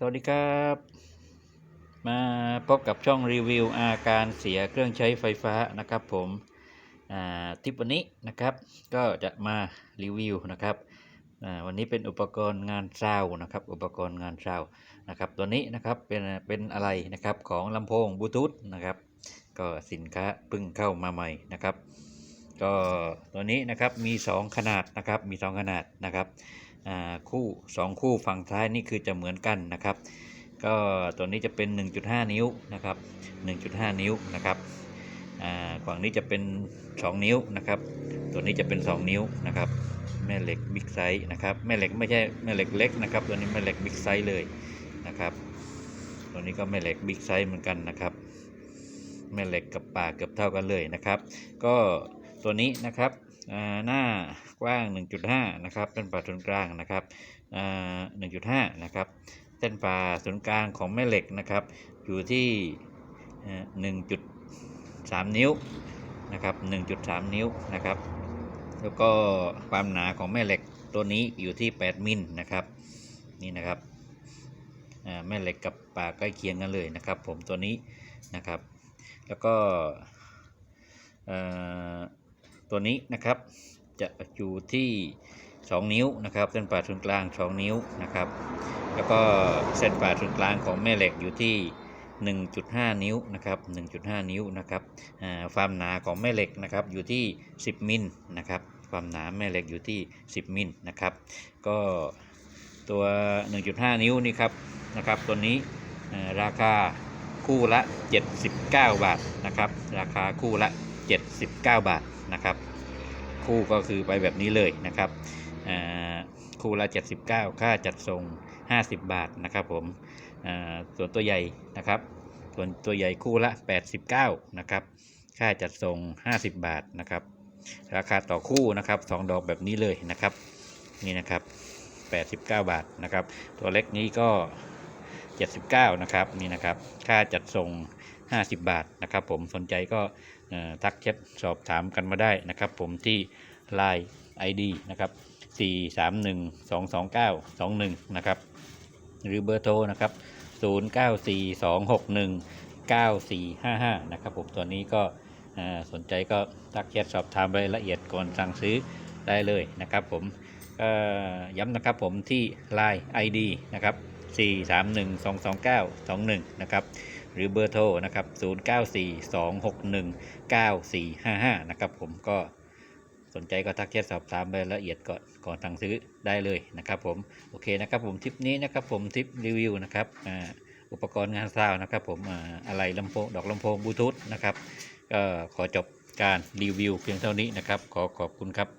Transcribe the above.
สวัสดีครับ มาพบกับช่องรีวิวอาการเสียเครื่องใช้ไฟฟ้านะครับผมทิปวันนี้นะครับ ก็จะมารีวิวนะครับวันนี้เป็นอุปกรณ์งานซาวนะครับ อุปกรณ์งานซาวนะครับตัวนี้นะครับเป็นเป็นอะไรนะครับของลำโพงบลูทูธนะครับ ก็สินค้าเพิ่งเข้ามาใหม่นะครับ ก็ตัวนี้นะครับมี 2 ขนาดนะครับมี 2 ขนาดนะครับคู่ 2 คู่ฝั่งซ้ายนี่คือจะเหมือนกันนะครับ ก็ตัวนี้จะเป็น 1.5 นิ้วนะครับ 1.5 นิ้วนะครับฝั่งนี้จะเป็น 2 นิ้วนะครับ ตัวนี้จะเป็น 2 นิ้วนะครับแม่เหล็กบิ๊กไซส์นะครับแม่เหล็กไม่ใช่แม่เหล็กเล็กนะครับ ตัวนี้แม่เหล็กบิ๊กไซส์เลยนะครับ ตัวนี้ก็แม่เหล็กบิ๊กไซส์เหมือนกันนะครับแม่เหล็กกับปากเกือบเท่ากันเลยนะครับ ก็ ตัวนี้นะครับหน้ากว้าง 1.5 นะครับเป็นปาศูนย์กลางนะครับอ่า1.5 นะครับเส้นผ่าศูนย์กลางของแม่เหล็กนะครับ อยู่ที่เอ่อ1.3 นิ้วนะครับ 1.3 นิ้วนะครับ แล้วก็ความหนาของแม่เหล็กตัวนี้อยู่ที่ 8 มิลนะครับ นี่นะครับแม่เหล็กกับปากใกล้เคียงกันเลยนะครับ ผมตัวนี้นะครับ แล้วก็ ตัวนี้นะครับจะอยู่ที่ 2 นิ้วนะครับ เส้นผ่าศูนย์กลาง 2 นิ้วนะครับ แล้วก็เส้นผ่าศูนย์กลางของแม่เหล็กอยู่ที่ 1.5 นิ้วนะครับ1.5 นิ้วนะครับความหนาของแม่เหล็กนะครับอยู่ที่ 10 มิลนะครับ ความหนาแม่เหล็กอยู่ที่ 10 มิลนะครับ ก็ตัว 1.5 นิ้วนี่ครับนะครับตัวนี้ราคาคู่ละ 79 บาทนะครับ ราคาคู่ละ 79 บาท นะครับ คู่ก็คือไปแบบนี้เลยนะครับคู่ละ 79 ค่าจัดส่ง 50 บาทนะครับผมส่วนตัวใหญ่นะครับ ส่วนตัวใหญ่คู่ละ 89 นะครับ ค่าจัดส่ง 50 บาทนะครับ ราคาต่อคู่นะครับสองดอกแบบนี้เลยนะครับ นี่นะครับ 89 บาทนะครับ ตัวเล็กนี้ก็ 79 นะครับ นี่นะครับ ค่าจัดส่ง 50 บาทนะครับผมสนใจก็ทักแชทสอบถามกันมาได้นะครับผมที่ Line ID นะครับ 431-229-21 นะครับหรือเบอร์โทรนะครับ 0942619455 นะครับผมตัวนี้ก็สนใจก็ทักแชทสอบถามรายละเอียดก่อนสั่งซื้อได้เลยนะครับผมย้ำนะครับผมที่ Line ID นะครับ 431-229-21 นะครับ หรือเบอร์โทรนะครับ 0942619455 นะครับผมก็สนใจก็ทักแชทสอบถามรายละเอียดก่อนก่อนสั่งซื้อได้เลยนะครับผมโอเคนะครับผมทริปนี้นะครับผมทริปรีวิวนะครับอุปกรณ์งานซาวน์นะครับผมอ่าอะไรลำโพงดอกลำโพงบลูทูธนะครับก็ขอจบการรีวิวเพียงเท่านี้นะครับ ขอขอบคุณครับ